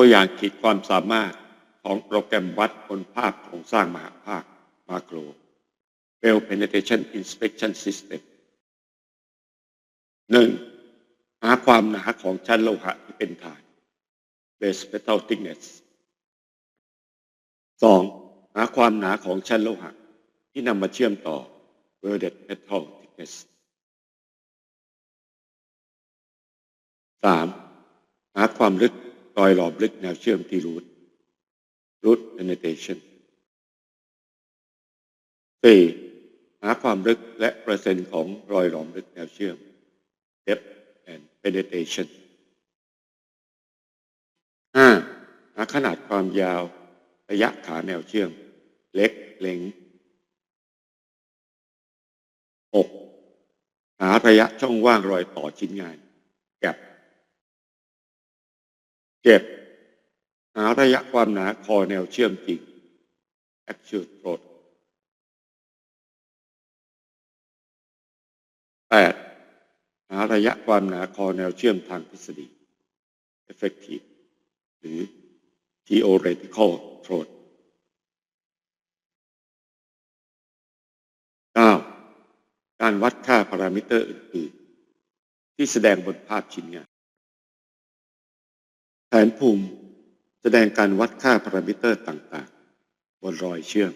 ตัวอย่างขีดความสามารถของโปรแกรมวัดบนภาพโครงสร้างมหาภาคมาโคร Well Penetration Inspection System หนึ่งหาความหนาของชั้นโลหะที่เป็นฐาน Base Metal Thickness สองหาความหนาของชั้นโลหะ ที่นำมาเชื่อมต่อ Welded Metal Thickness สามหาความลึก รอยหลอมลึกแนวเชื่อมที่รูท root penetration สี่หาความลึกและเปอร์เซ็นต์ของรอยหลอมลึกแนวเชื่อม depth and penetration ห้าหาขนาดความยาว ระยะขาแนวเชื่อม เล็กเล็งหกหาระยะช่องว่างรอยต่อชิ้นงาน gap เจ็ดหาระยะความหนาคอแนวเชื่อมจริง actual throat แปดหาระยะความหนาคอแนวเชื่อมทางทฤษฎี effective หรือ theoretical throat เก้าการวัดค่าพารามิเตอร์อื่น ๆ ที่แสดงบนภาพชิ้นงาน นภูมิแสดงการวัดค่าพารามิเตอร์ต่างๆ บนรอยเชื่อม